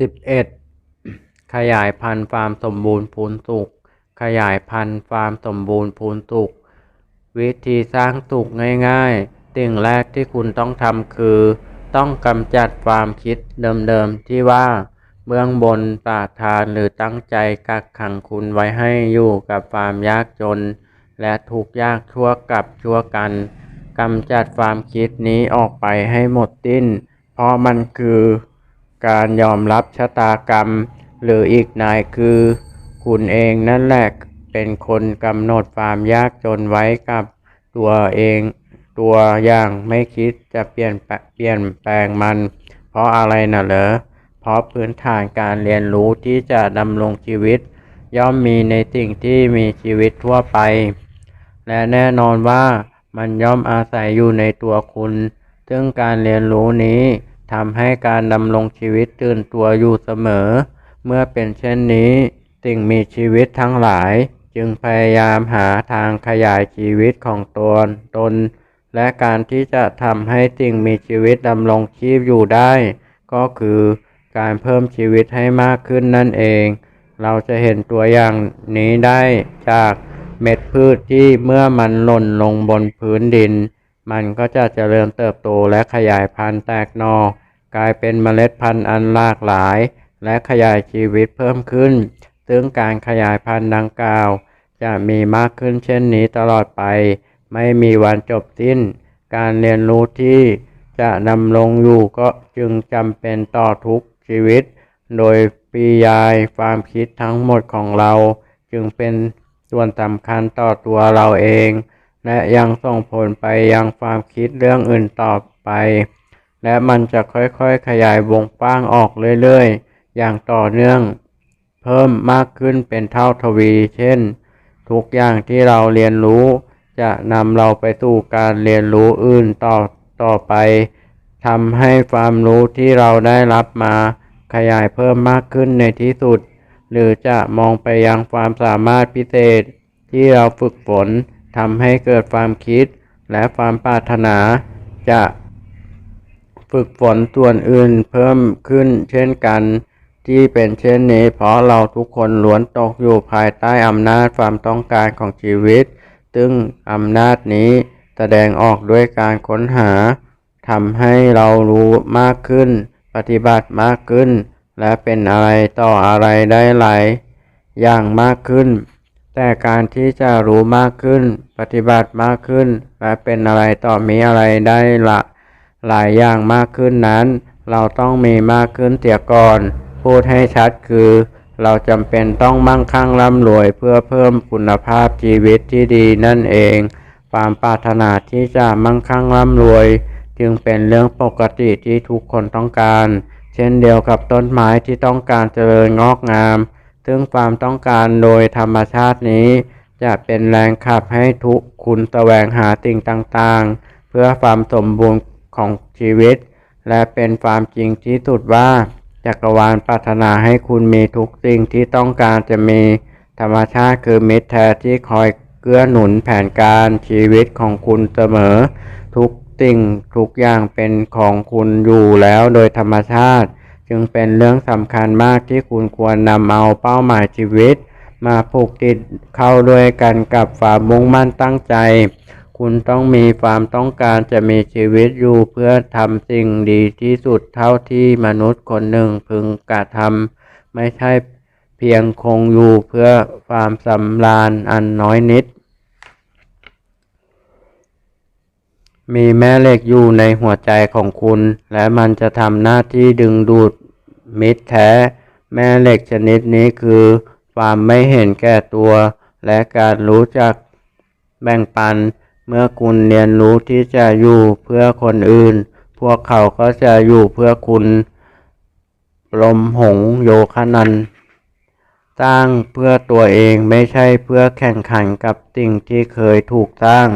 สิบเอ็ดขยายพันธุ์ฟาร์มสมบูรณ์พูนสุข ขยายพันธุ์ฟาร์มสมบูรณ์พูนสุข วิธีสร้างสุขง่ายๆ สิ่งแรกที่คุณต้องทำคือ ต้องกำจัดความคิดเดิมๆ ที่ว่าเบื้องบนปราทานหรือตั้งใจกักขังคุณไว้ให้อยู่กับความยากจน และทุกข์ยากชั่วกับชั่วกันกำจัดความคิดนี้ออกไปให้หมดสิ้น เพราะมันคือ การยอมรับชะตากรรม หรืออีกนายคือ คุณเองนั่นแหละเป็นคนกำหนดความยากจนไว้กับตัวเองตัวอย่างไม่คิดจะเปลี่ยนแปลเปลี่ยนแปลงมัน เพราะอะไรน่ะเหรอเพราะพื้นฐานการเรียนรู้ที่จะดำรงชีวิต ย่อมมีในสิ่งที่มีชีวิตทั่วไป และแน่นอนว่ามันย่อมอาศัยอยู่ในตัวคุณ ซึ่งการเรียนรู้นี้ ทำให้การดำรงชีวิตตื่นตัวอยู่เสมอ เมื่อเป็นเช่นนี้สิ่งมีชีวิตทั้งหลาย จึงพยายามหาทางขยายชีวิตของตนตน และการที่จะทำให้สิ่งมีชีวิตดำรงชีพอยู่ได้ ก็คือการเพิ่มชีวิตให้มากขึ้นนั่นเอง เราจะเห็นตัวอย่างนี้ได้จากเม็ดพืชที่เมื่อมันหล่นลงบนพื้นดิน มันก็จะเจริญเติบโตและขยายพันธุ์แตกหนอ กลายเป็นเมล็ดพันธุ์อันหลากหลาย และขยายชีวิตเพิ่มขึ้น ซึ่งการขยายพันธุ์ดังกล่าว จะมีมากขึ้นเช่นนี้ตลอดไป ไม่มีวันจบสิ้น การเรียนรู้ที่จะดำรงอยู่ก็จึงจำเป็นต่อทุกชีวิต โดยปริยายความคิดทั้งหมดของเรา จึงเป็นส่วนสำคัญต่อตัวเราเอง และยังส่งผลไปยังความคิดเรื่องอื่นต่อไป และมันจะค่อยๆขยายวงกว้างออกเรื่อยๆ อย่างต่อเนื่อง เพิ่มมากขึ้นเป็นเท่าทวี เช่น ทุกอย่างที่เราเรียนรู้ จะนำเราไปสู่การเรียนรู้อื่นต่อต่อไปทำให้ความรู้ที่เราได้รับมา ขยายเพิ่มมากขึ้นในที่สุด หรือจะมองไปยังความสามารถพิเศษ ที่เราฝึกฝนทำให้เกิดความคิดและความปรารถนา จะ ฝึกฝนส่วนอื่นเพิ่มขึ้นเช่นกัน ที่เป็นเช่นนี้เพราะเราทุกคนล้วนตกอยู่ภายใต้อำนาจความต้องการของชีวิต ซึ่งอำนาจนี้แสดงออกด้วยการค้นหาทำให้เรารู้มากขึ้น ปฏิบัติมากขึ้น และเป็นอะไรต่ออะไรได้หลายอย่างมากขึ้น แต่การที่จะรู้มากขึ้น ปฏิบัติมากขึ้น และเป็นอะไรต่อมีอะไรได้ละ หลายอย่างมากขึ้นนั้น เราต้องมีมากขึ้นเสียก่อน พูดให้ชัดคือ เราจำเป็นต้องมั่งคั่งร่ำรวยเพื่อเพิ่มคุณภาพชีวิตที่ดีนั่นเอง ความปรารถนาที่จะมั่งคั่งร่ำรวย จึงเป็นเรื่องปกติที่ทุกคนต้องการ เช่นเดียวกับต้นไม้ที่ต้องการเจริญงอกงาม ซึ่งความต้องการโดยธรรมชาตินี้ จะเป็นแรงขับให้ทุกคุณแสวงหาสิ่งต่างๆ เพื่อความสมบูรณ์ ของชีวิต และเป็นความจริงที่สุดว่า จักรวาลปรารถนาให้คุณมีทุกสิ่งที่ต้องการจะมี ธรรมชาติคือมิตรแท้ที่คอยเกื้อหนุนแผนการชีวิตของคุณเสมอ ทุกสิ่งทุกอย่างเป็นของคุณอยู่แล้วโดยธรรมชาติ จึงเป็นเรื่องสำคัญมากที่คุณควรนำเอาเป้าหมายชีวิต มาผูกติดเข้าด้วยกันกับความมุ่งมั่นตั้งใจ คุณต้องมีความต้องการจะมีชีวิตอยู่เพื่อทำสิ่งดีที่สุดเท่าที่มนุษย์คนหนึ่งพึงกระทำไม่ใช่เพียงคงอยู่เพื่อความสำราญอันน้อยนิด มีแม่เหล็กอยู่ในหัวใจของคุณ และมันจะทำหน้าที่ดึงดูดมิตรแท้ แม่เหล็กชนิดนี้คือ ความไม่เห็นแก่ตัว และการรู้จักแบ่งปัน เมื่อคุณเรียนรู้ที่จะอยู่เพื่อคนอื่น พวกเขาก็จะอยู่เพื่อคุณ ลมหงโยคะนันสร้างเพื่อตัวเองไม่ใช่เพื่อแข่งขันกับสิ่งที่เคยถูกสร้าง